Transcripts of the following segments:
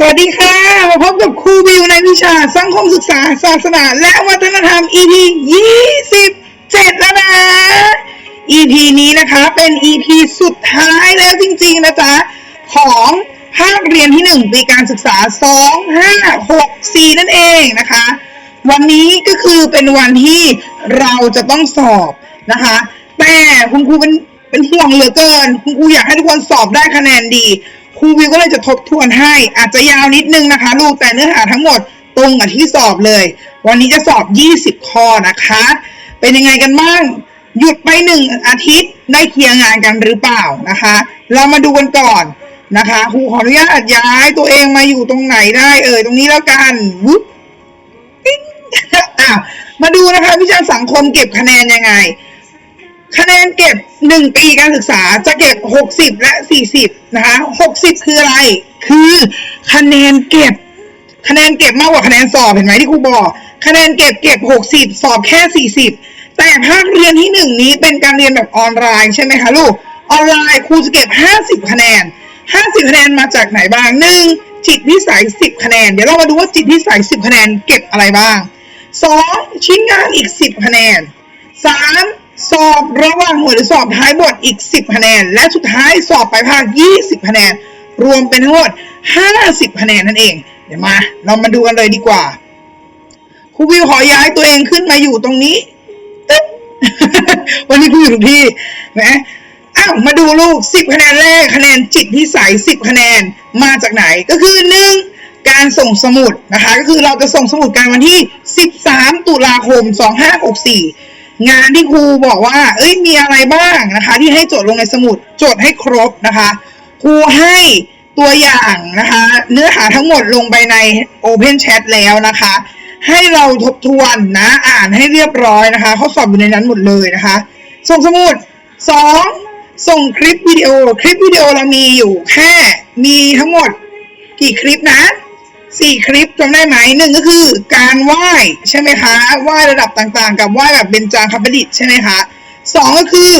สวัสดีค่ะ มาพบกับครูวิวในวิชาสังคมศึกษาศาสนา และวัฒนธรรม EP 27 แล้วนะ EP นี้นะคะเป็น EP สุดท้ายแล้วจริงๆนะจ๊ะ ของภาคเรียนที่ 1 ปีการศึกษา 2 5 6 4 นั่นเองนะคะ วันนี้ก็คือเป็นวันที่เราจะต้องสอบนะคะ แต่คุณครูเป็นเป็นห่วงเหลือเกิน คุณครูอยากให้ทุกคนสอบได้คะแนนดี ครูวิวก็เลยจะทบทวนให้ อาจจะยาวนิดนึงนะคะ ลูกแต่เนื้อหาทั้งหมดตรงกับที่สอบเลย วันนี้จะสอบ 20 ข้อนะคะ เป็นยังไงกันบ้างหยุดไปหนึ่งอาทิตย์ได้เคลียร์งานกันหรือเปล่านะคะ เรามาดูกันก่อนนะคะครูขออนุญาตย้ายตัวเองมาอยู่ตรงไหนได้เอ่ยตรงนี้แล้วกันวุ๊บอะมาดูนะคะวิชาสังคมเก็บคะแนนยังไง คะแนนเก็บหนึ่งปีการศึกษาจะเก็บหกสิบและสี่สิบนะคะหกสิบคืออะไร คือคะแนนเก็บ คะแนนเก็บมากกว่าคะแนนสอบเห็นไหมที่ครูบอก คะแนนเก็บเก็บหกสิบสอบแค่สี่สิบแต่ภาคเรียนที่หนึ่งนี้เป็นการเรียนแบบออนไลน์ใช่ไหมคะลูก ออนไลน์ครูจะเก็บห้าสิบคะแนนห้าสิบคะแนนมาจากไหนบ้างหนึ่งจิตวิสัยสิบคะแนน เดี๋ยวเรามาดูว่าจิตวิสัยสิบคะแนนเก็บอะไรบ้างสองชิ้นงานอีกสิบคะแนนสาม สอบระหว่างหน่วหรือสอบท้ายบทอีกสิบคะแนน และสุดท้ายสอบปลายภาคยี่สิบคะแนน รวมเป็นทั้งหมดห้าสิบคะแนนนั่นเอง เดี๋ยวมา เรามาดูกันเลยดีกว่าครูวิวขอย้ายตัวเองขึ้นมาอยู่ตรงนี้ตึ๊บวันนี้ครูอยู่ทุกที่นะอ้าวมาดูลูกสิบคะแนนแรกคะแนนจิตพิสัยสิบคะแนนมาจากไหนก็คือหนึ่งการส่งสมุดนะคะ ก็คือเราจะส่งสมุดกันวันที่ 13 ตุลาคม 2564 งานที่ครูบอกว่า เอ้ยมีอะไรบ้างนะคะ ที่ให้จดลงในสมุดจดให้ครบนะคะครูให้ตัวอย่างนะคะ เนื้อหาทั้งหมดลงไปใน Open Chat แล้วนะคะ ให้เราทบทวนนะอ่านให้เรียบร้อยนะคะข้อสอบอยู่ในนั้นหมดเลยนะคะ ส่งสมุด 2. ส่งคลิปวิดีโอ คลิปวิดีโอเรามีอยู่แค่มีทั้งหมดกี่คลิปนะ สี่คลิปจำได้ไหมหนึ่งก็คือ การไหว้ใช่ไหมคะไหว้ระดับต่างๆ กับไหว้แบบเบญจางคประดิษฐ์ใช่ไหมคะสองก็คือ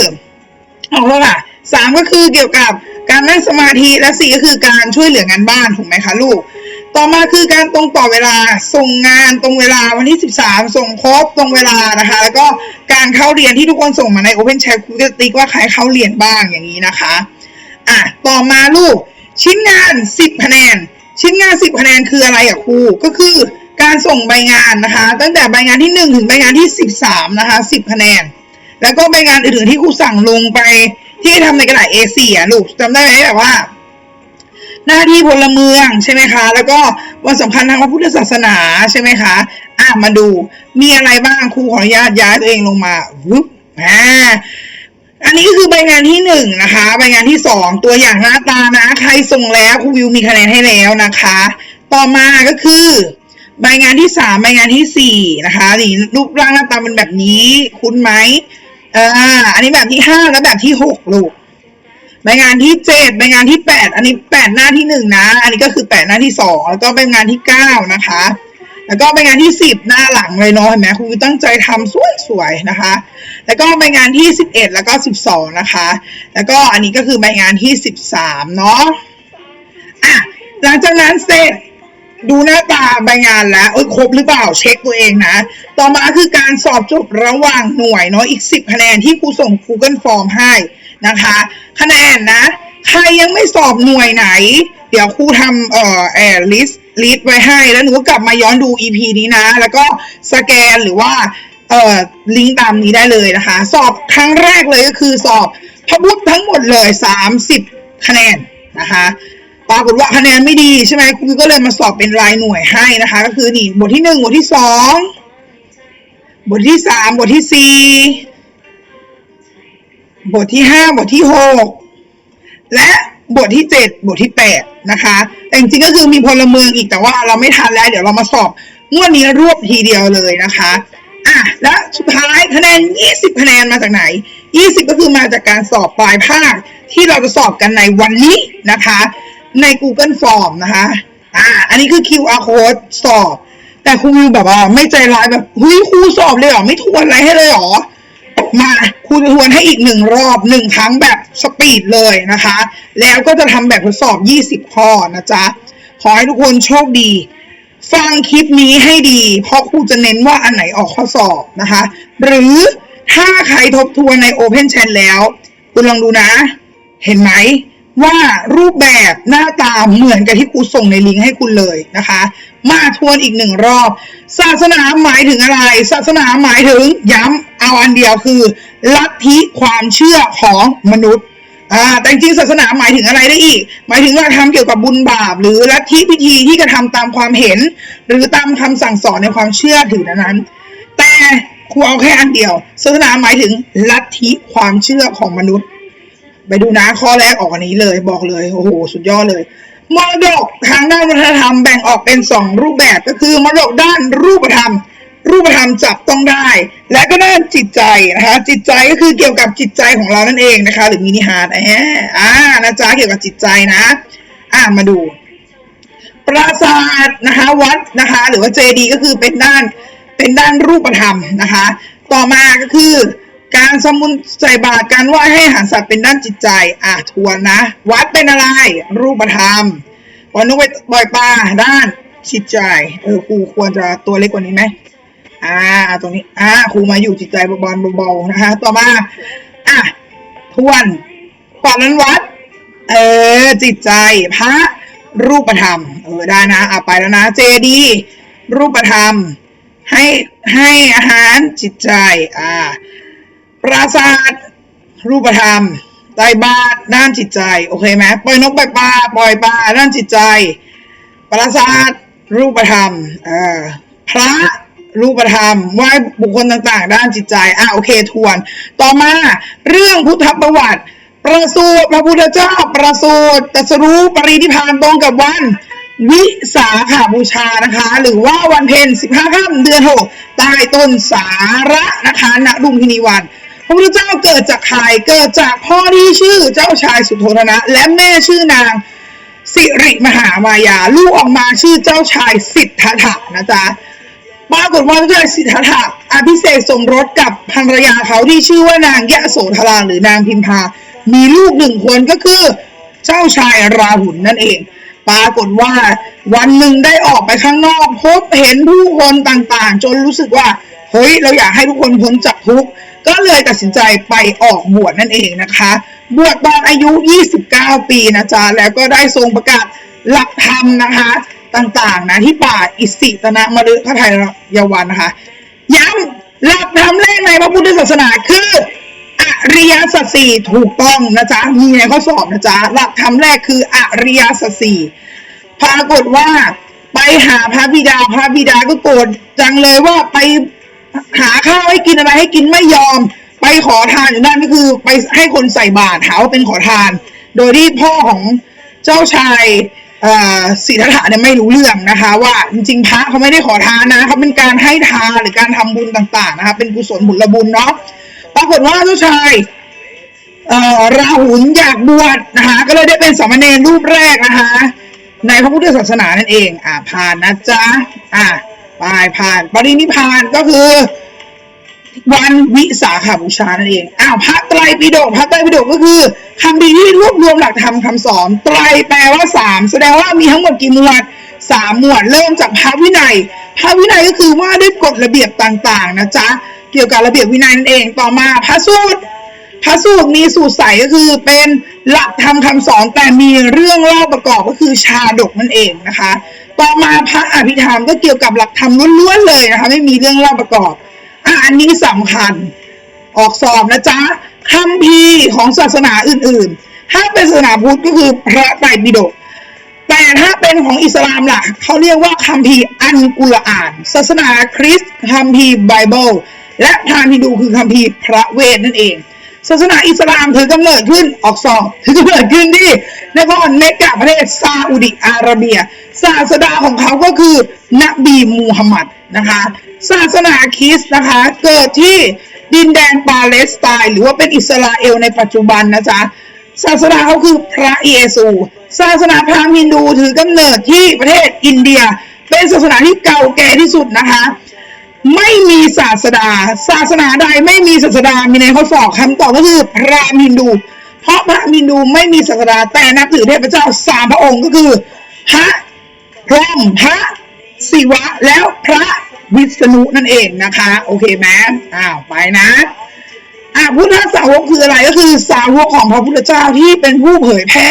เอาแล้วล่ะสามก็คือเกี่ยวกับการนั่งสมาธิและสี่ก็คือการช่วยเหลืองานบ้านถูกไหมคะลูก ต่อมาคือการตรงต่อเวลาส่งงานตรงเวลาวันที่ 13 ส่งครบตรงเวลานะคะ แล้วก็การเข้าเรียนที่ทุกคนส่งมาใน Open Chat คุณจะติ๊กว่าใครเข้าเรียนบ้างอย่างนี้นะคะอะต่อมาลูกชิ้นงาน 10คะแนน ชิ้นงาน10คะแนนคืออะไรอะครูก็คือการส่งใบงานนะคะ ตั้งแต่ใบงานที่1ถึงใบงานที่13นะคะ10คะแนน แล้วก็ใบงานอื่นๆที่ครูสั่งลงไปที่ทำในกระดาษ A4 อะลูกจำได้ไหมแบบว่า หน้าที่พลเมืองใช่ไหมคะ แล้วก็วันสำคัญทางพระพุทธศาสนาใช่ไหมคะอะมาดูมีอะไรบ้างครูขออนุญาตย้ายตัวเองลงมาวุ๊บอ่า อันนี้ก็คือใบงานที่หนึ่งนะคะ ใบงานที่สองตัวอย่างหน้าตานะ ใครส่งแล้วครูวิวมีคะแนนให้แล้วนะคะ ต่อมาก็คือใบงานที่สามใบงานที่สี่นะคะนี่รูปร่างหน้าตาเป็นแบบนี้ คุ้นไหมอ่าอันนี้แบบที่ห้าและแบบที่หกลูกใบงานที่เจ็ดใบงานที่แปดอันนี้แปดหน้าที่หนึ่งนะ อันนี้ก็คือแปดหน้าที่สองแล้วก็ใบงานที่เก้านะคะ แล้วก็ใบงานที่สิบหน้าหลังเลยเนาะเห็นไหมครูตั้งใจทำสวยๆนะคะ แล้วก็ใบงานที่สิบเอ็ดแล้วก็สิบสองนะคะ แล้วก็อันนี้ก็คือใบงานที่สิบสามเนาะอะหลังจากนั้นเสร็จดูหน้าตาใบงานแล้วเอ้ยครบหรือเปล่าเช็คตัวเองนะ ต่อมาคือการสอบจบระหว่างหน่วยเนาะอีก 10 คะแนนที่ครูส่ง Google Form ให้นะคะ คะแนนนะ ใครยังไม่สอบหน่วยไหน เดี๋ยวครูทำเอ่อแอร์ลิส ลิสไว้ให้แล้วหนูก็กลับมาย้อนดู EP นี้นะ แล้วก็สแกนหรือว่าเอ่อลิงก์ตามนี้ได้เลยนะคะ สอบครั้งแรกเลยก็คือสอบพระพุทธทั้งหมดเลย 30 คะแนนนะคะปรากฏว่าคะแนนไม่ดีใช่ไหมครูก็เลยมาสอบเป็นรายหน่วยให้นะคะ ก็คือนี่บทที่หนึ่งบทที่สองบทที่สามบทที่สี่บทที่ห้าบทที่หกและบทที่เจ็ดบทที่แปดนะคะ แต่จริงๆก็คือมีพลเมืองอีกแต่ว่าเราไม่ทันแล้ว เดี๋ยวเรามาสอบงวดนี้รวบทีเดียวเลยนะคะอะและสุดท้ายคะแนน 20 คะแนนมาจากไหน 20 ก็คือมาจากการสอบปลายภาคที่เราจะสอบกันในวันนี้นะคะ ใน Google Form นะคะอ่าอันนี้คือ QR code สอบ แต่ครูวิวแบบว่าไม่ใจร้ายแบบเฮ้ยครูสอบเลยเหรอ ไม่ทวนอะไรให้เลยเหรอ มาครูจะทวนให้อีกหนึ่งรอบหนึ่งครั้งแบบสปีดเลยนะคะ แล้วก็จะทำแบบทดสอบ 20 ข้อนะจ๊ะ ขอให้ทุกคนโชคดี ฟังคลิปนี้ให้ดี เพราะครูจะเน้นว่าอันไหนออกข้อสอบนะคะ หรือถ้าใครทบทวนใน Open Chat แล้ว คุณลองดูนะ เห็นไหมว่ารูปแบบหน้าตาเหมือนกับที่ครูส่งในลิงก์ให้คุณเลยนะคะ มาทวนอีกหนึ่งรอบ ศาสนาหมายถึงอะไร ศาสนาหมายถึงย้ำ เอาอันเดียวคือลัทธิความเชื่อของมนุษย์อ่าแต่จริงศาสนาหมายถึงอะไรได้อีก หมายถึงว่าทำเกี่ยวกับบุญบาป หรือลัทธิพิธีที่กระทำตามความเห็น หรือตามคำสั่งสอนในความเชื่อถือนั้นๆแต่ครูเอาแค่อันเดียว ศาสนาหมายถึงลัทธิความเชื่อของมนุษย์ ไปดูนะข้อแรกออกอันนี้เลยบอกเลยโอ้โหสุดยอดเลยมรดกทางด้านวัฒนธรรมแบ่งออกเป็นสองรูปแบบก็คือมรดกด้านรูปธรรม รูปธรรมจับต้องได้ และก็ด้านจิตใจนะคะ จิตใจก็คือเกี่ยวกับจิตใจของเรานั่นเองนะคะ หรือมินิฮาร์ดแอะอ่านะจ๊ะเกี่ยวกับจิตใจนะ อ่ามาดู ปราสาทนะคะ วัดนะคะ หรือว่าเจดีก็คือเป็นด้านเป็นด้านรูปธรรมนะคะ ต่อมาก็คือการสมุนใส่บาตรการไหว้ให้อาหารสัตว์เป็นด้านจิตใจอะทวนนะ วัดเป็นอะไร รูปธรรมปอนกไปปล่อยปลาด้านจิตใจเออครูควรจะตัวเล็กกว่านี้ไหม อ่าตรงนี้อ่าครูมาอยู่จิตใจบาๆเบาๆนะคะต่อมาอะทวนปอดนั้นวัด เออ จิตใจพระรูปธรรม เออได้นะอะไปแล้วนะ เจดีรูปธรรม ให้ให้อาหารจิตใจ อ่า ปราสาทรูปธรรมไตรบาตรด้านจิตใจ โอเคไหมปล่อยนกปล่อยปลาปล่อยปลาด้านจิตใจ ปราสาทรูปธรรม เออพระ รูปธรรมไหว้บุคคลต่างๆ ด้านจิตใจ อะโอเคทวน ต่อมาเรื่องพุทธประวัติ ประสูติพระพุทธเจ้าประสูติตรัสรู้ปรินิพพานตรงกับวันวิสาขาบูชานะคะ หรือว่าวันเพ็ญ15ค่ำเดือน 6 ใต้ต้นสาระนะคะณลุมพินีวันพระพุทธเจ้าเกิดจากใครเกิดจากพ่อที่ชื่อเจ้าชายสุโธทนะ และแม่ชื่อนางสิริมหามายา ลูกออกมาชื่อเจ้าชายสิทธัตถะนะจ๊ะ ปรากฏว่าเจ้าชายสิทธัตถะอภิเษกสมรสกับภรรยาเขาที่ชื่อว่านางยะโสธราหรือนางพิมพา มีลูกหนึ่งคนก็คือเจ้าชายราหุลนั่นเอง ปรากฏว่าวันหนึ่งได้ออกไปข้างนอก พบเห็นผู้คนต่างๆ จนรู้สึกว่าเฮ้ยเราอยากให้ทุกคนพ้นจากทุกข์ก็เลยตัดสินใจไปออกบวชนั่นเองนะคะ บวชตอนอายุ 29 ปีนะจ๊ะแล้วก็ได้ทรงประกาศหลักธรรมนะคะ ต่างๆ นะที่ป่าอิสิตนะมฤคไทยยวันนะคะย้ำหลักธรรมแรกในพระพุทธศาสนาคืออริยสัจสี่ถูกต้องนะจ๊ะมีในข้อสอบนะจ๊ะหลักธรรมแรกคืออริยสัจสี่ปรากฏว่าไปหาพระบิดาพระบิดาก็โกรธจังเลยว่าไปหาข้าวให้กินอะไรให้กินไม่ยอม ไปขอทานอยู่นั่นก็คือ ไปให้คนใส่บาตรหาว่าเป็นขอทาน โดยที่พ่อของเจ้าชาย เอ่อสิทธัตถะเนี่ยไม่รู้เรื่องนะคะ ว่าจริงๆพระเขาไม่ได้ขอทานนะเขาเป็นการให้ทานหรือการทำบุญต่าง ๆ นะคะ เป็นกุศลบุญบุญเนาะปรากฏว่าเจ้าชายราหุลอยากบวชนะคะ ก็เลยได้เป็นสามเณรรูปแรกนะคะ ในพระพุทธศาสนานั่นเอง อ่าผ่านนะจ๊ะอ่าไปผ่าน ปรินิพานก็คือ วันวิสาขาบูชานั่นเองอ้าวพระไตรปิฎกพระไตรปิฎกก็คือคำดีที่รวบรวมหลักธรรมคำสอนไตรแปลว่าสามแสดงว่ามีทั้งหมดกี่หมวดสามหมวดเริ่มจากพระวินัย พระวินัยก็คือว่าด้วยกฎระเบียบต่างๆนะจ๊ะเกี่ยวกับระเบียบวินัยนั่นเองต่อมาพระสูตรพระสูตรมีสูตรใสก็คือเป็นหลักธรรมคำสอนแต่มีเรื่องเล่าประกอบก็คือชาดกนั่นเองนะคะ ต่อมาพระอภิธรรมก็เกี่ยวกับหลักธรรมล้วนๆเลยนะคะ ไม่มีเรื่องเล่าประกอบ อะอันนี้สำคัญ ออกสอบนะจ๊ะคำพีร์ของศาสนาอื่นๆ ถ้าเป็นศาสนาพุทธก็คือพระไตรปิฎกแต่ถ้าเป็นของอิสลามล่ะเขาเรียกว่าคัมภีร์อันกุรอาน ศาสนาคริสต์คัมภีร์ไบเบิล และพราหมณ์ฮินดูคือคัมภีร์พระเวทนั่นเอง ศาสนาอิสลามถือกำเนิดขึ้นออกสอบถือกำเนิดขึ้นที่นครเมกะประเทศซาอุดิอาระเบีย ศาสดาของเขาก็คือนบีมูฮัมหมัดนะคะ ศาสนาคริสต์นะคะ เกิดที่ดินแดนปาเลสไตน์หรือว่าเป็นอิสราเอลในปัจจุบันนะจ๊ะศาสนาเขาคือพระเยซู ศาสนาพราหมณ์ฮินดูถือกำเนิดที่ประเทศอินเดีย เป็นศาสนาที่เก่าแก่ที่สุดนะคะ ไม่มีศาสดา ศาสนาใดไม่มีศาสดา มีในข้อสอบคำตอบก็คือพราหมณ์ฮินดู เพราะพระฮินดูไม่มีศาสดา แต่นับถือเทพเจ้าสามพระองค์ก็คือ พระพร้อมพระศิวะแล้วพระวิษณุนั่นเองนะคะ โอเคไหมอ้าวไปนะอะพุทธสาวกคืออะไรก็คือสาวกของพระพุทธเจ้าที่เป็นผู้เผยแพร่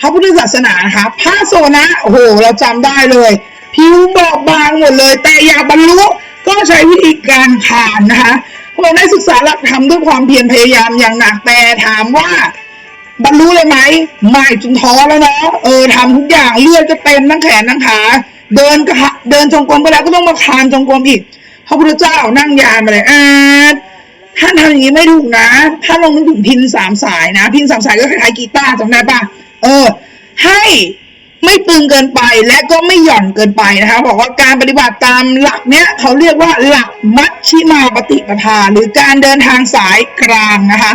พระพุทธศาสนานะคะพระโสนะโอ้โห เราจำได้เลย ผิวบอบบางหมดเลย แต่อยากบรรลุ ก็ใช้วิธีการผ่านนะคะพวกเราได้ศึกษาหลักธรรมด้วยความเพียรพยายามอย่างหนักแต่ถามว่าบรรลุเลยไหมไม่จนท้อแล้วเนาะเออทำทุกอย่างเลือดก็เต็มทั้งแขนทั้งขาเดินก็หะเดินจงกรมไปแล้วก็ต้องมาคานจงกรมอีกพระพุทธเจ้านั่งยานมาเลยอ่าท่านทำอย่างนี้ไม่ถูกนะถ้านลองนึกถึงพินสามสายนะ พินสามสายก็คล้ายกีตาร์จำได้ปะเออ ให้ ไม่ตึงเกินไปและก็ไม่หย่อนเกินไปนะคะบอกว่าการปฏิบัติตามหลักเนี้ยเขาเรียกว่าหลักมัชชิมาปฏิปทาหรือการเดินทางสายกลางนะคะ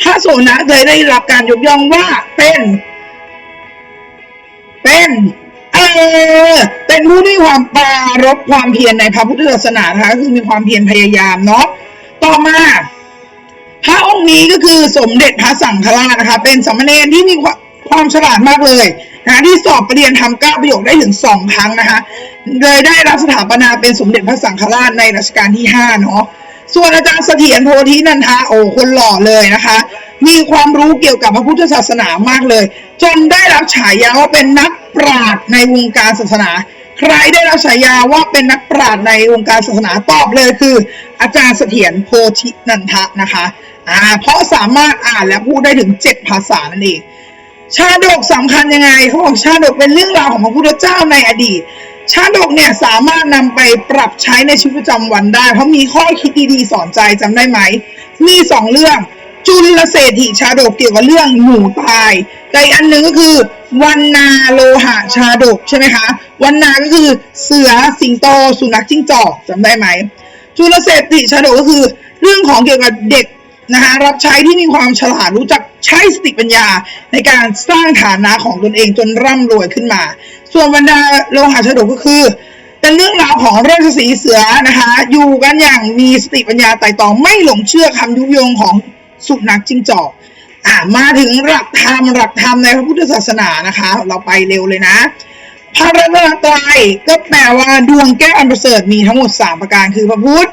พระโสนะเลยได้รับการยกย่องว่าเป็น เป็นเออเป็นผู้ที่มีความปรารบความเพียรในพระพุทธศาสนานะคะคือมีความเพียรพยายามเนาะต่อมาพระองค์นี้ก็คือสมเด็จพระสังฆราชนะคะ เป็นสมเณรที่มีความ ความฉลาดมากเลยนะที่สอบประเรียนทำเก้าประโยคได้ถึงสองครั้งนะคะเลยได้รับสถาปนาเป็นสมเด็จพระสังฆราชในรัชกาลที่ห้าเนาะส่วนอาจารย์เสถียรโพธินันทาโอ้คนหล่อเลยนะคะ มีความรู้เกี่ยวกับพระพุทธศาสนามากเลย จนได้รับฉายาว่าเป็นนักปราชญ์ในวงการศาสนา ใครได้รับฉายาว่าเป็นนักปราชญ์ในวงการศาสนาตอบเลยคือ อาจารย์เสถียรโพธินันทะนะคะอ่าเพราะสามารถอ่านและพูดได้ถึงเจ็ดภาษานั่นเอง ชาดกสำคัญยังไงเขาบอกชาดกเป็นเรื่องราวของพระพุทธเจ้าในอดีต ชาดกเนี่ยสามารถนำไปปรับใช้ในชีวิตประจำวันได้ เพราะมีข้อคิดดีๆสอนใจจำได้ไหม มีสองเรื่องจุลเศรษฐิชาดกเกี่ยวกับเรื่องหมูตายแต่อีกอันหนึ่งก็คือวันนาโลหะชาดกใช่ไหมคะวันนาก็คือเสือสิงโตสุนัขจิ้งจอกจำได้ไหมจุลเศรษฐิชาดกก็คือ เรื่องของเกี่ยวกับเด็ก นะคะรับใช้ที่มีความฉลาดรู้จักใช้สติปัญญาในการสร้างฐานะของตนเองจนร่ำรวยขึ้นมา ส่วนบรรดาโลหะชาดกก็คือ เป็นเรื่องราวของราชสีเสือนะคะอยู่กันอย่างมีสติปัญญาไต่ตองไม่หลงเชื่อคำยุยงของสุนัขจิ้งจอกอะมาถึงหลักธรรมหลักธรรมในพระพุทธศาสนานะคะ เราไปเร็วเลยนะพระรัตนตรัยก็แปลว่าดวงแก้วอันประเสริฐมีทั้งหมด 3 ประการคือพระพุทธ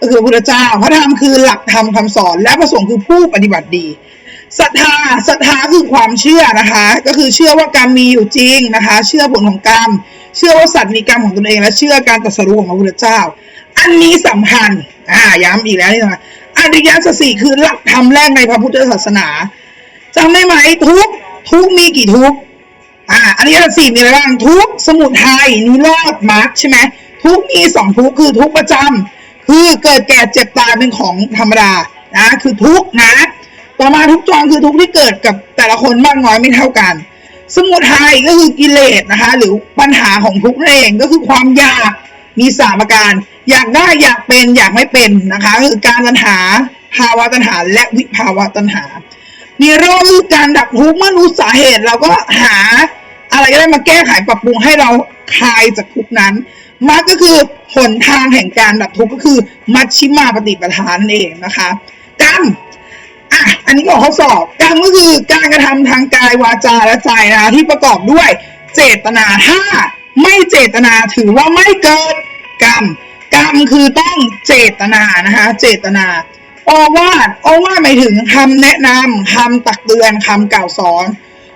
ก็คือพระพุทธเจ้า พระธรรมคือหลักธรรมคำสอน และพระสงฆ์คือผู้ปฏิบัติดีศรัทธาศรัทธาคือความเชื่อนะคะ ก็คือเชื่อว่ากรรมมีอยู่จริงนะคะ เชื่อผลของกรรม เชื่อว่าสัตว์มีกรรมของตนเอง และเชื่อการตรัสรู้ของพระพุทธเจ้า อันนี้สำคัญอ่าย้ำอีกแล้วนี่นะอริยสัจสี่คือหลักธรรมแรกในพระพุทธศาสนาจำได้ไหมทุกทุกมีกี่ทุกอ่าอันนี้สัจสี่มีอะไรบ้างทุกสมุทัยนิโรธมรรคใช่ไหมทุกมีสองทุกคือทุกประจำ คือเกิดแก่เจ็บตายเป็นของธรรมดานะคือทุกนะ ต่อมาทุกข์จรคือทุกที่เกิดกับแต่ละคนมากน้อยไม่เท่ากัน สมุทัยก็คือกิเลสนะคะ หรือปัญหาของทุกนั่นเองก็คือความอยากมีสามประการ อยากได้อยากเป็นอยากไม่เป็นนะคะ คือการตัณหาภาวะตัณหาและวิภาวะตัณหามีโรคคือการดับทุกข์เมื่อรู้สาเหตุเราก็หา อะไรก็ได้มาแก้ไขปรับปรุงให้เราคลายจากทุกนั้นมรรคก็คือ หนทางแห่งการดับทุกข์ก็คือ มัชชิมาปฏิปทานั่นเองนะคะกรรมอะอันนี้ก็ข้อสอบกรรมก็คือการกระทำทางกายวาจาและใจนะคะที่ประกอบด้วยเจตนาถ้าไม่เจตนาถือว่าไม่เกิดกรรมกรรมคือต้องเจตนานะคะ เจตนาโอวาทโอวาทหมายถึงคำแนะนำคำตักเตือนคำกล่าวสอน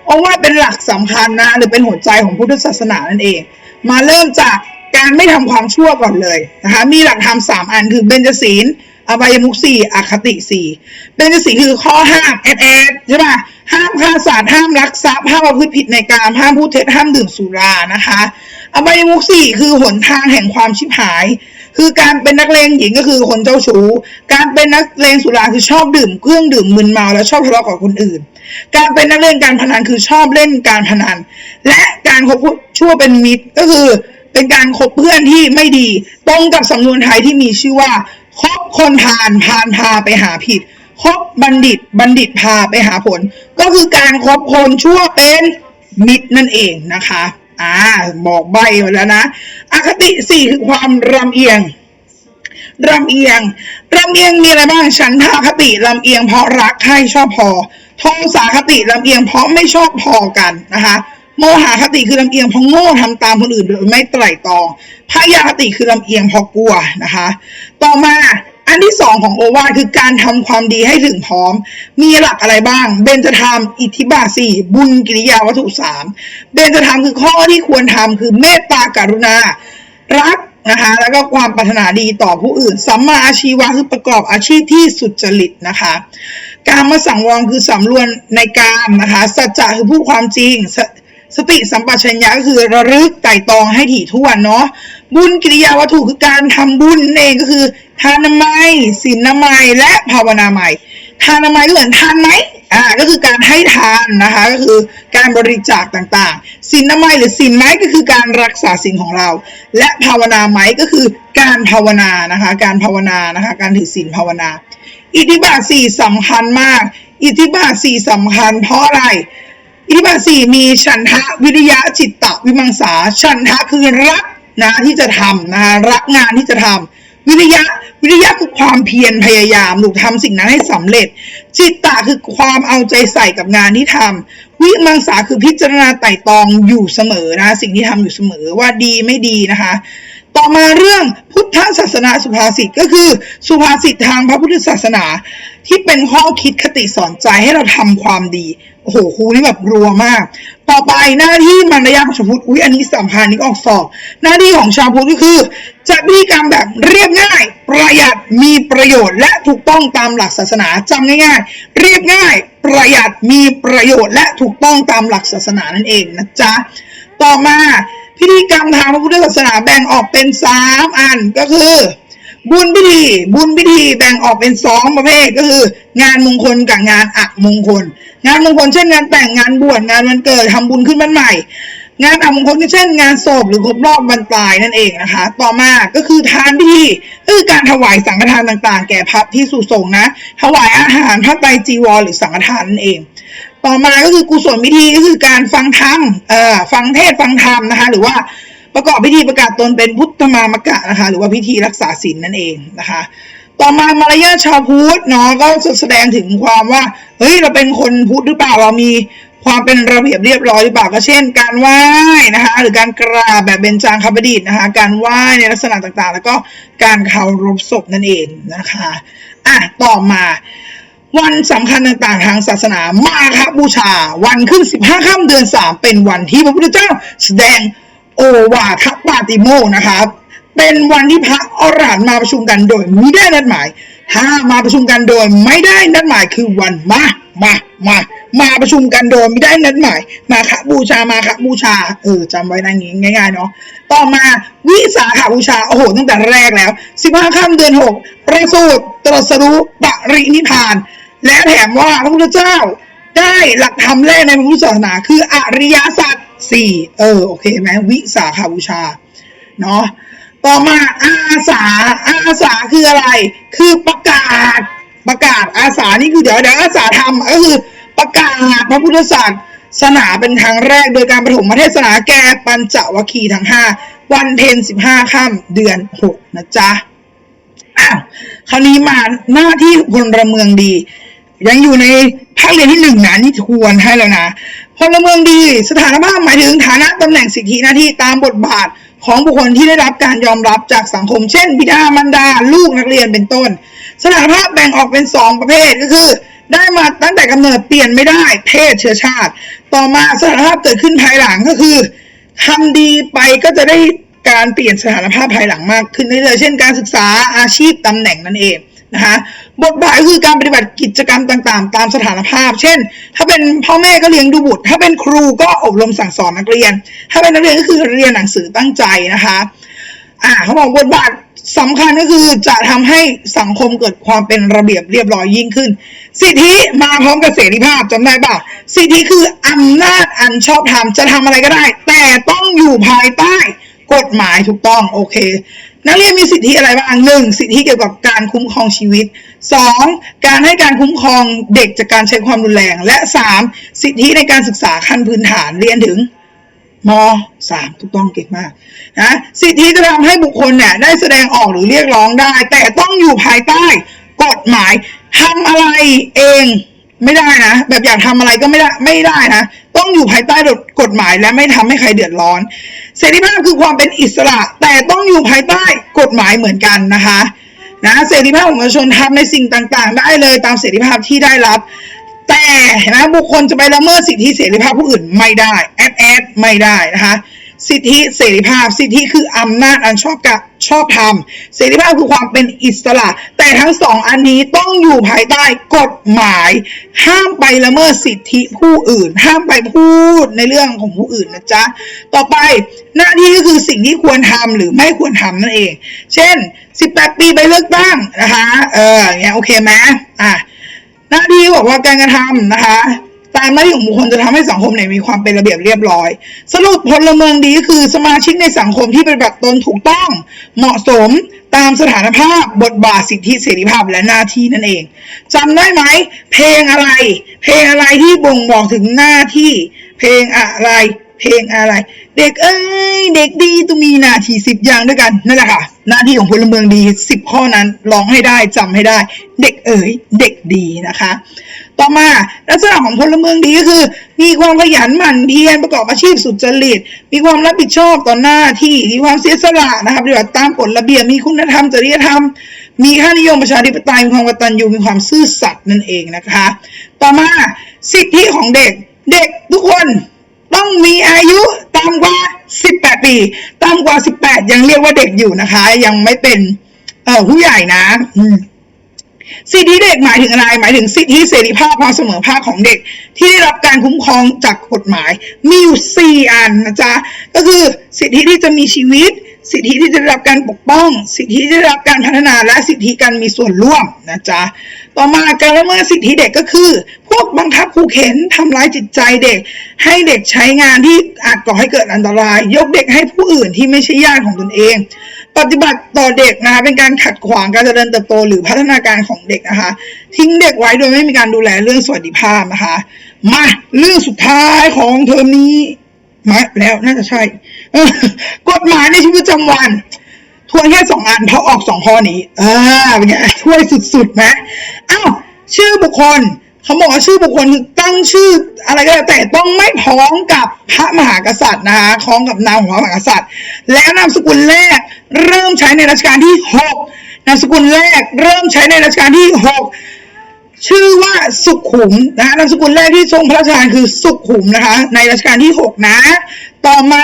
โอวาทเป็นหลักสำคัญนะหรือเป็นหัวใจของพุทธศาสนานั่นเอง มาเริ่มจาก การไม่ทำความชั่วก่อนเลยนะคะมีหลักธรรมสามอันคือเบญจศีลอบายมุขสี่อคติสี่เบญจศีลคือข้อห้ามแอดแอดใช่ป่ะห้ามฆ่าสัตว์ห้ามลักทรัพย์ห้ามประพฤติผิดในการห้ามพูดเท็จห้ามดื่มสุรานะคะอบายมุขสี่คือหนทางแห่งความชิบหาย คือการเป็นนักเลงหญิงก็คือคนเจ้าชู้ การเป็นนักเลงสุราคือชอบดื่มเครื่องดื่มมึนเมาแล้วชอบทะเลาะกับคนอื่น การเป็นนักเล่นการพนันคือชอบเล่นการพนัน และการคบชั่วเป็นมิตรก็คือ เป็นการคบเพื่อนที่ไม่ดี ตรงกับสำนวนไทยที่มีชื่อว่าคบคนพาลพาลพาไปหาผิดคบบัณฑิตบัณฑิตพาไปหาผล ก็คือการคบคนชั่วเป็นมิตรนั่นเองนะคะอ่าบอกใบมาแล้วนะอคติสี่คือความรำเอียงรำเอียงรำเอียงมีอะไรบ้างฉันทาคติลำเอียงเพราะรักใครชอบพอโทสาคติลำเอียงเพราะไม่ชอบพอกันนะคะ โมหคติคือลำเอียงเพราะโง่ทำตามคนอื่นโดยไม่ไตร่ตรองพยาคติคือลำเอียงเพราะกลัวนะคะ ต่อมาอันที่สองของโอวาทคือการทำความดีให้ถึงพร้อม มีหลักอะไรบ้าง เบญจธรรม อิทธิบาทสี่บุญกิริยาวัตถุสามเบญจธรรมคือข้อที่ควรทำคือเมตตากรุณา รักนะคะแล้วก็ความปรารถนาดีต่อผู้อื่นสัมมาอาชีวะคือประกอบอาชีพที่สุจริตนะคะการมาสังวรคือสำรวมในการนะคะสัจจะคือพูดความจริง สติสัมปชัญญะก็คือระลึกไต่ตรองให้ถี่ถ้วนเนาะบุญกิริยาวัตถุคือการทำบุญนั่นเองก็คือ ทานนามัยศีลนามัยและภาวนาใหม่ทานนามัยเหมือนทานไหมอ่าก็คือการให้ทานนะคะก็คือการบริจาคต่างๆศีลนามัยหรือศีลไหมก็คือการรักษาศีลของเรา และภาวนาไหมก็คือการภาวนานะคะ การภาวนานะคะ การถือศีลภาวนา อิทธิบาทสี่สำคัญมาก อิทธิบาทสี่สำคัญเพราะอะไร อิทธิบาสี่มีฉันทะวิริยะจิตตะวิมังสาฉันทะคือรักนะที่จะทำนะคะรักงานที่จะทำวิริยะวิริยะคือความเพียรพยายามหนูทำสิ่งนั้นให้สำเร็จ จิตตะคือความเอาใจใส่กับงานที่ทำวิมังสาคือพิจารณาไต่ตองอยู่เสมอนะ สิ่งที่ทำอยู่เสมอว่าดีไม่ดีนะคะ ต่อมาเรื่องพุทธศาสนาสุภาษิตก็คือ สุภาษิตทางพระพุทธศาสนา ที่เป็นข้อคิดคติสอนใจให้เราทำความดีโอ้โหครูนี่แบบรัวมาก ต่อไปหน้าที่มารยาของชาวพุทธอุ้ยอันนี้สำคัญนี่ออกสอบ หน้าที่ของชาวพุทธก็คือจัดพิธีกรรมแบบเรียบง่าย ประหยัดมีประโยชน์ และถูกต้องตามหลักศาสนาจำง่ายๆ เรียบง่าย ประหยัดมีประโยชน์ และถูกต้องตามหลักศาสนานั่นเองนะจ๊ะต่อมา พิธีกรรมทางพระพุทธศาสนาแบ่งออกเป็นสามอันก็คือ บุญพิธี บุญพิธีแบ่งออกเป็นสองประเภทก็คือ งานมงคลกับงานอะมงคล งานมงคลเช่นงานแต่งงานบวชงานวันเกิดทำบุญขึ้นบ้านใหม่ งานอะมงคลก็เช่น งานศพหรือครบรอบวันตายนั่นเองนะคะ ต่อมาก็คือทานพิธีคือการถวายสังฆทานต่างๆ แก่พระที่สู่สงฆ์นะถวายอาหารพระไตรจีวรหรือสังฆทานนั่นเอง ต่อมาก็คือกุศลพิธีก็คือการฟังธรรมเอ่อฟังเทศฟังธรรมนะคะ หรือว่าประกอบพิธีประกาศตนเป็นพุทธมามกะนะคะ หรือว่าพิธีรักษาศีลนั่นเองนะคะ ต่อมามารยาชาวพุทธเนาะก็จะแสดงถึงความว่าเฮ้ยเราเป็นคนพุทธหรือเปล่าเรามีความเป็นระเบียบเรียบร้อยหรือเปล่าก็เช่น การไหว้นะคะ หรือการกราบแบบเบญจางคประดิษฐ์นะคะ การไหว้ในลักษณะต่างๆ แล้วก็การเคารพศพนั่นเองนะคะอะต่อมา วันสำคัญต่างๆทางศาสนามาคบูชา วันขึ้น 15ค่ำเดือน 3 เป็นวันที่พระพุทธเจ้าแสดงโอวาทปาติโมนะคะเป็นวันที่พระอรหันต์มาประชุมกันโดยไม่ได้นัดหมาย ถ้ามาประชุมกันโดยไม่ได้นัดหมายคือวันมามามามาประชุมกันโดยไม่ได้นัดหมาย มาคบูชามาคบูชาเออจำไว้นะงี้ง่ายๆเนาะต่อมาวิสาขบูชาโอ้โหตั้งแต่แรกแล้ว 15ค่ำเดือน6ประสูติตรัสรู้ปรินิพาน และแถมว่าพระพุทธเจ้าได้หลักธรรมแรกในพระพุทธศาสนาคืออริยสัจสี่เออโอเคไหมวิสาขาบูชาเนาะต่อมาอาสาอาสาคืออะไร คือประกาศประกาศอาสานี่คือเดี๋ยวเดี๋ยวอาสาทำก็คือประกาศพระพุทธศาสนาเป็นครั้งแรกโดยการประถมเทศนาแก่ปัญจวัคคีย์ทั้งห้าวันเพ็ญสิบห้าค่ำเดือนหกนะจ๊ะอ้าวคราวนี้มาหน้าที่พลเมืองดี ยังอยู่ในภาคเรียนที่หนึ่งนะนี่ทวนให้แล้วนะพลเมืองดีสถานภาพหมายถึงฐานะตำแหน่งสิทธิหน้าที่ตามบทบาทของบุคคลที่ได้รับการยอมรับจากสังคม เช่นบิดามารดาลูกนักเรียนเป็นต้น สถานภาพแบ่งออกเป็นสองประเภทก็คือ ได้มาตั้งแต่กำเนิดเปลี่ยนไม่ได้เพศเชื้อชาติ ต่อมาสถานภาพเกิดขึ้นภายหลังก็คือทำดีไปก็จะได้การเปลี่ยนสถานภาพภายหลังมากขึ้นเรื่อยๆเช่นการศึกษาอาชีพตำแหน่งนั่นเองนะคะ บทบาทก็คือการปฏิบัติกิจกรรมต่างๆ ตามสถานภาพ เช่น ถ้าเป็นพ่อแม่ก็เลี้ยงดูบุตร ถ้าเป็นครูก็อบรมสั่งสอนนักเรียน ถ้าเป็นนักเรียนก็คือเรียนหนังสือตั้งใจนะคะ อ่าเขาบอกบทบาทสำคัญก็คือจะทำให้สังคมเกิดความเป็นระเบียบเรียบร้อยยิ่งขึ้น สิทธิมาพร้อมกับเสรีภาพจำได้ป่ะสิทธิคืออำนาจอันชอบธรรมจะทำอะไรก็ได้ แต่ต้องอยู่ภายใต้ กฎหมายถูกต้องโอเค นักเรียนมีสิทธิอะไรบ้างหนึ่งสิทธิเกี่ยวกับการคุ้มครองชีวิตสองการให้การคุ้มครองเด็กจากการใช้ความรุนแรง และสามสิทธิในการศึกษาขั้นพื้นฐานเรียนถึงมสามถูกต้องเก่งมากนะสิทธิจะทำให้บุคคลเนี่ยได้แสดงออกหรือเรียกร้องได้ แต่ต้องอยู่ภายใต้กฎหมายทำอะไรเอง ไม่ได้นะ แบบอยากทำอะไรก็ไม่ได้ไม่ได้นะ ต้องอยู่ภายใต้กฎหมายและไม่ทำให้ใครเดือดร้อน เสรีภาพคือความเป็นอิสระ แต่ต้องอยู่ภายใต้กฎหมายเหมือนกันนะคะนะเสรีภาพของประชาชนทำในสิ่งต่างๆ ได้เลยตามเสรีภาพที่ได้รับ แต่นะบุคคลจะไปละเมิดสิทธิเสรีภาพผู้อื่นไม่ได้แอดแอดไม่ได้นะคะ สิทธิเสรีภาพ สิทธิคืออำนาจอันชอบกะชอบธรรมเสรีภาพคือความเป็นอิสระ แต่ทั้งสองอันนี้ต้องอยู่ภายใต้กฎหมาย ห้ามไปละเมิดสิทธิผู้อื่น ห้ามไปพูดในเรื่องของผู้อื่นนะจ๊ะ ต่อไปหน้าที่ก็คือสิ่งที่ควรทำหรือไม่ควรทำนั่นเอง เช่น 18 ปีไปเลือกตั้งนะคะ เอออย่างเงี้ยโอเคไหมอะหน้าที่บอกว่าการกระทำนะคะ ตามหน้าที่ของบุคคลจะทำให้สังคมเนี่ยมีความเป็นระเบียบเรียบร้อย สรุปพลเมืองดีก็คือสมาชิกในสังคมที่ปฏิบัติตนถูกต้องเหมาะสมตามสถานภาพบทบาทสิทธิเสรีภาพและหน้าที่นั่นเองจำได้ไหม เพลงอะไร เพลงอะไรที่บ่งบอกถึงหน้าที่ เพลงอะไร เพลงอะไร เด็กเอ้ย เด็กดีต้องมีหน้าที่สิบอย่างด้วยกันนั่นแหละค่ะ หน้าที่ของพลเมืองดีสิบข้อนั้นร้องให้ได้จำให้ได้ เด็กเอ๋ยเด็กดีนะคะ ต่อมาลักษณะของพลเมืองดีก็คือ มีความขยันหมั่นเพียรประกอบอาชีพสุจริต มีความรับผิดชอบต่อหน้าที่มีความเสียสละนะคะปฏิบัติตามกฎระเบียบมีคุณธรรมจริยธรรมมีค่านิยมประชาธิปไตยมีความกตัญญูมีความซื่อสัตย์นั่นเองนะคะ ต่อมาสิทธิของเด็กเด็กทุกคน ต้องมีอายุต่ำกว่า 18 ปีต่ำกว่า 18 ยังเรียกว่าเด็กอยู่นะคะ ยังไม่เป็นเอ่อผู้ใหญ่นะสิทธิเด็กหมายถึงอะไรหมายถึงสิทธิเสรีภาพความเสมอภาคของเด็ก ที่ได้รับการคุ้มครองจากกฎหมาย มีอยู่4อันนะจ๊ะก็คือสิทธิที่จะมีชีวิต สิทธิที่จะได้รับการปกป้อง สิทธิที่ได้รับการพัฒนาและสิทธิการมีส่วนร่วมนะจ๊ะต่อมาการละเมิดสิทธิเด็กก็คือ พวกบังคับขู่เข็นทำร้ายจิตใจเด็ก ให้เด็กใช้งานที่อาจก่อให้เกิดอันตราย ยกเด็กให้ผู้อื่นที่ไม่ใช่ญาติของตนเอง ปฏิบัติต่อเด็กนะคะเป็นการขัดขวางการเจริญเติบโตหรือพัฒนาการของเด็กนะคะ ทิ้งเด็กไว้โดยไม่มีการดูแลเรื่องสวัสดิภาพนะคะมาเรื่องสุดท้ายของเทอมนี้มาแล้วน่าจะใช่กฎหมายในชีวิตประจำวันทวนแค่สองอันเพราะออกสองข้อนี้อ่าเป็นไงช่วยสุดๆไหมอ้าวชื่อบุคคล เขาบอกว่าชื่อบุคคลตั้งชื่ออะไรก็แล้วแต่ต้องไม่พ้องกับพระมหากษัตริย์นะคะคล้องกับนามของพระมหากษัตริย์ แล้วนามสกุลแรกเริ่มใช้ในรัชกาลที่หกนามสกุลแรกเริ่มใช้ในรัชกาลที่หกชื่อว่าสุขุมนะคะนามสกุลแรกที่ทรงพระราชทานคือสุขุมนะคะ ในรัชกาลที่ 6 นะ ต่อมา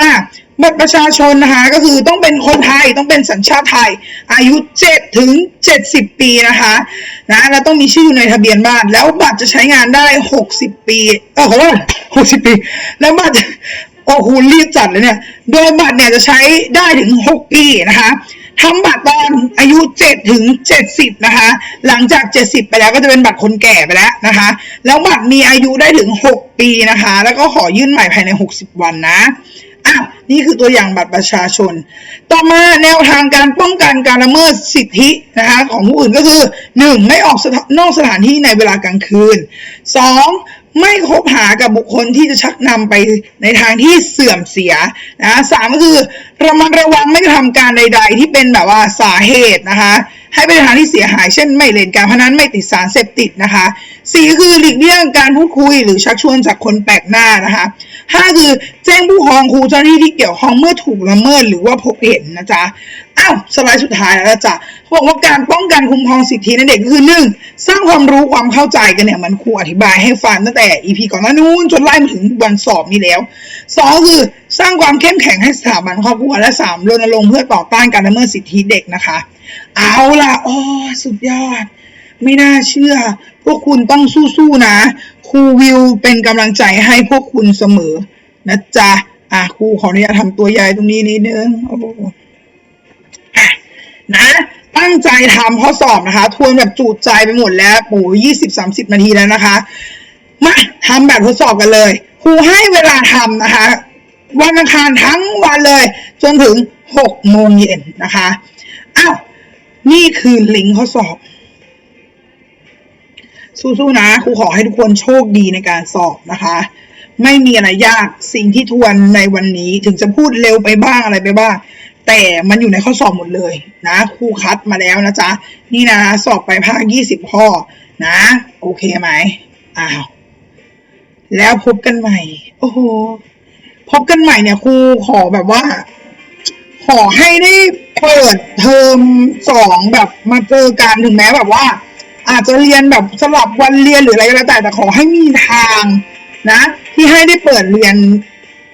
บัตรประชาชนนะคะก็คือต้องเป็นคนไทยต้องเป็นสัญชาติไทย อายุ7ถึง 70 ปีนะคะนะแล้วต้องมีชื่ออยู่ในทะเบียนบ้าน แล้วบัตรจะใช้งานได้ 60 ปีเออขอโทษ60 ปี แล้วบัตรโอ้โหรีบจัดเลยเนี่ย โดยบัตรเนี่ยจะใช้ได้ถึง 6 ปีนะคะทำบัตรตอนอายุ7ถึง70นะคะ หลังจาก 70 ไปแล้วก็จะเป็นบัตรคนแก่ไปแล้วนะคะ แล้วบัตรมีอายุได้ถึง 6 ปีนะคะ แล้วก็ขอยื่นใหม่ภายใน 60 วันนะ อ้าวนี่คือตัวอย่างบัตรประชาชน ต่อมาแนวทางการป้องกันการละเมิดสิทธินะคะของผู้อื่นก็คือ 1. ไม่ออกนอกสถานที่ในเวลากลางคืน 2. ไม่คบหากับบุคคลที่จะชักนำไปในทางที่เสื่อมเสียนะสามก็คือระมัดระวังไม่ทำการใด ๆ ที่เป็นแบบว่าสาเหตุนะคะให้ไปในทางที่เสียหายเช่นไม่เล่นการพนันไม่ติดสารเสพติดนะคะสี่คือหลีกเลี่ยงการพูดคุยหรือชักชวนจากคนแปลกหน้านะคะ ห้าคือแจ้งผู้ปกครองครูเจ้าหน้าที่ที่เกี่ยวข้องเมื่อถูกละเมิดหรือว่าพบเห็นนะจ๊ะอ้าวสไลด์สุดท้ายแล้วจ๊ะบอกว่าการป้องกันคุ้มครองสิทธิในเด็กก็คือหนึ่งสร้างความรู้ความเข้าใจกันเนี่ยมันครูอธิบายให้ฟังตั้งแต่ EP ก่อนหน้านู้นจนไล่มาถึงวันสอบนี้แล้วสองคือสร้างความเข้มแข็งให้สถาบันครอบครัวและสามรณรงค์เพื่อต่อต้านการละเมิดสิทธิเด็กนะคะ เอาล่ะอ๋อสุดยอด ไม่น่าเชื่อ พวกคุณต้องสู้ๆนะ ครูวิวเป็นกำลังใจให้พวกคุณเสมอ นะจ๊ะ อะครูขออนุญาตทำตัวใหญ่ตรงนี้นิดนึงโอ้โหนะตั้งใจทำข้อสอบนะคะ ทวนแบบจูดใจไปหมดแล้วปู่ยี่สิบสามสิบนาทีแล้วนะคะ มาทำแบบทดสอบกันเลย ครูให้เวลาทำนะคะ วันอังคารทั้งวันเลย จนถึงหกโมงเย็นนะคะ อ้าว นี่คือลิงก์ข้อสอบ สู้ๆนะครูขอให้ทุกคนโชคดีในการสอบนะคะ ไม่มีอะไรยากสิ่งที่ทวนในวันนี้ถึงจะพูดเร็วไปบ้างอะไรไปบ้าง แต่มันอยู่ในข้อสอบหมดเลยนะครูคัดมาแล้วนะจ๊ะนี่นะสอบไปภาคยี่สิบข้อนะ โอเคไหมอ้าวแล้วพบกันใหม่ โอ้โหพบกันใหม่เนี่ยครูขอแบบว่า ขอให้ได้เปิดเทอมสองแบบมาเจอกันถึงแม้แบบว่า อาจจะเรียนแบบสลับวันเรียนหรืออะไรก็แล้วแต่แต่ขอให้มีทางนะ ที่ให้ได้เปิดเรียน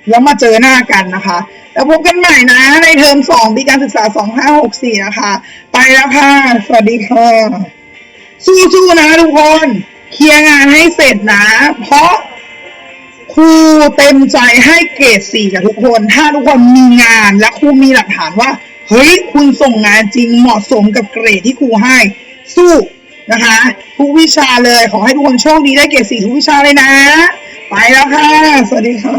แล้วมาเจอหน้ากันนะคะ แล้วพบกันใหม่นะ ในเทอมสองปีการศึกษาสองห้าหกสี่นะคะ ไปแล้วค่ะ สวัสดีค่ะ สู้ๆนะทุกคน เคลียร์งานให้เสร็จนะ เพราะครูเต็มใจให้เกรดสี่กับทุกคน ถ้าทุกคนมีงานและครูมีหลักฐานว่า เฮ้ย คุณส่งงานจริงเหมาะสมกับเกรดที่ครูให้ สู้ นะคะทุกวิชาเลยขอให้ทุกคนโชคดีได้เกรดสี่ทุกวิชาเลยนะ ไปแล้วค่ะ สวัสดีค่ะ